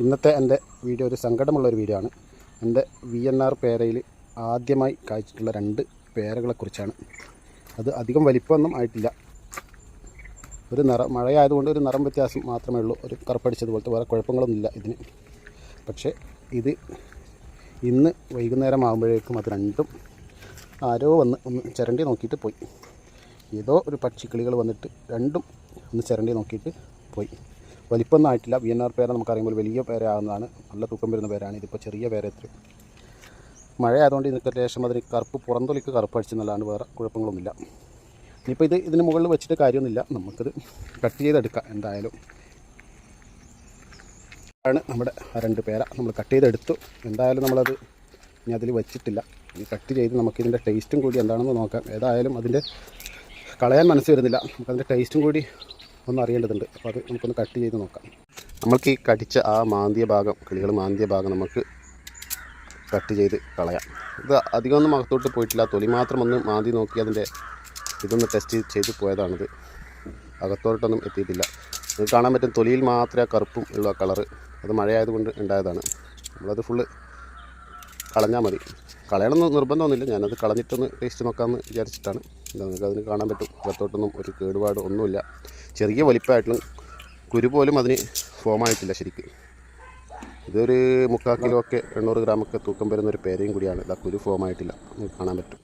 ഇന്നത്തെ എന്റെ വീഡിയോ ഒരു സങ്കടമുള്ളൊരു വീഡിയോ ആണ്. എന്റെ വി എൻ ആർ പേരയിൽ ആദ്യമായി കായ്ച്ചിട്ടുള്ള രണ്ട് പേരകളെക്കുറിച്ചാണ് അത് അധികം വലിപ്പമൊന്നും ആയിട്ടില്ല. ഒരു നിറം മഴയായതുകൊണ്ട് ഒരു നിറം വ്യത്യാസം മാത്രമേ ഉള്ളൂ. ഒരു കറുപ്പടിച്ചതുപോലത്തെ വേറെ കുഴപ്പങ്ങളൊന്നുമില്ല ഇതിന്. പക്ഷേ ഇത് ഇന്ന് വൈകുന്നേരം ആകുമ്പോഴേക്കും അത് രണ്ടും ആരോ വന്ന് ഒന്ന് ചിരണ്ടി നോക്കിയിട്ട് പോയി. ഏതോ ഒരു പക്ഷിക്കിളികൾ വന്നിട്ട് രണ്ടും ഒന്ന് ചിരണ്ടി നോക്കിയിട്ട് പോയി. വലിപ്പമൊന്നും ആയിട്ടില്ല. വി എൻ ആർ പേര നമുക്കറിയുമ്പോൾ വലിയ പേരാകുന്നതാണ്. നല്ല തൂക്കം വരുന്ന പേരാണ്. ഇതിപ്പോൾ ചെറിയ പേര എത്ര മഴ ആയതുകൊണ്ട് ഇതിനൊക്കെ ലേശം അതിന് കറുപ്പ് പുറന്തൊലിക്ക് കറുപ്പ് അടിച്ചെന്നല്ലാണ്ട് വേറെ കുഴപ്പങ്ങളൊന്നുമില്ല. ഇനിയിപ്പോൾ ഇത് ഇതിന് മുകളിൽ വെച്ചിട്ട് കാര്യമൊന്നുമില്ല. നമുക്കിത് കട്ട് ചെയ്തെടുക്കാം എന്തായാലും. ആണ് നമ്മുടെ രണ്ട് പേര നമ്മൾ കട്ട് ചെയ്തെടുത്തു. എന്തായാലും നമ്മളത് ഇനി അതിൽ വെച്ചിട്ടില്ല. ഇനി കട്ട് ചെയ്ത് നമുക്കിതിന്റെ ടേസ്റ്റും കൂടി എന്താണെന്ന് നോക്കാം. ഏതായാലും അതിന്റെ കളയാൻ മനസ്സ് വരുന്നില്ല. നമുക്കതിന്റെ ടേസ്റ്റും കൂടി ഒന്ന് അറിയേണ്ടതുണ്ട് അപ്പോൾ അത് നമുക്കൊന്ന് കട്ട് ചെയ്ത് നോക്കാം. നമ്മൾക്ക് ഈ കടിച്ച ആ മാന്തിയ ഭാഗം കിളികൾ മാന്തിയ ഭാഗം നമുക്ക് കട്ട് ചെയ്ത് കളയാം. ഇത് അധികമൊന്നും അകത്തോട്ട് പോയിട്ടില്ല. തൊലി മാത്രം ഒന്ന് മാന്തി നോക്കി അതിന്റെ ഇതൊന്ന് ടെസ്റ്റ് ചെയ്ത് പോയതാണിത്. അകത്തോട്ടൊന്നും എത്തിയിട്ടില്ല. ഇത് കാണാൻ പറ്റും തൊലിയിൽ മാത്രമേ കറുപ്പും ഉള്ള കളറ് അത് മഴയായതുകൊണ്ട് ഉണ്ടായതാണ്. നമ്മളത് ഫുള്ള് കളഞ്ഞാൽ മതി. കളയണമെന്ന് നിർബന്ധമൊന്നുമില്ല. ഞാനത് കളഞ്ഞിട്ടൊന്ന് ടേസ്റ്റ് നോക്കാമെന്ന് വിചാരിച്ചിട്ടാണ്. നിങ്ങൾക്ക് അതിന് കാണാൻ പറ്റും. അകത്തോട്ടൊന്നും ഒരു കേടുപാട് ഒന്നുമില്ല. ചെറിയ വലിപ്പമായിട്ടും കുരു പോലും അതിന് ഫോമായിട്ടില്ല ശരിക്കും. ഇതൊരു മുക്കാൽ കിലോ ഒക്കെ എണ്ണൂറ് ഗ്രാമൊക്കെ തൂക്കം വരുന്ന ഒരു പേരയും കൂടിയാണ്. ഇതാ കുരു ഫോമായിട്ടില്ല കാണാൻ പറ്റും.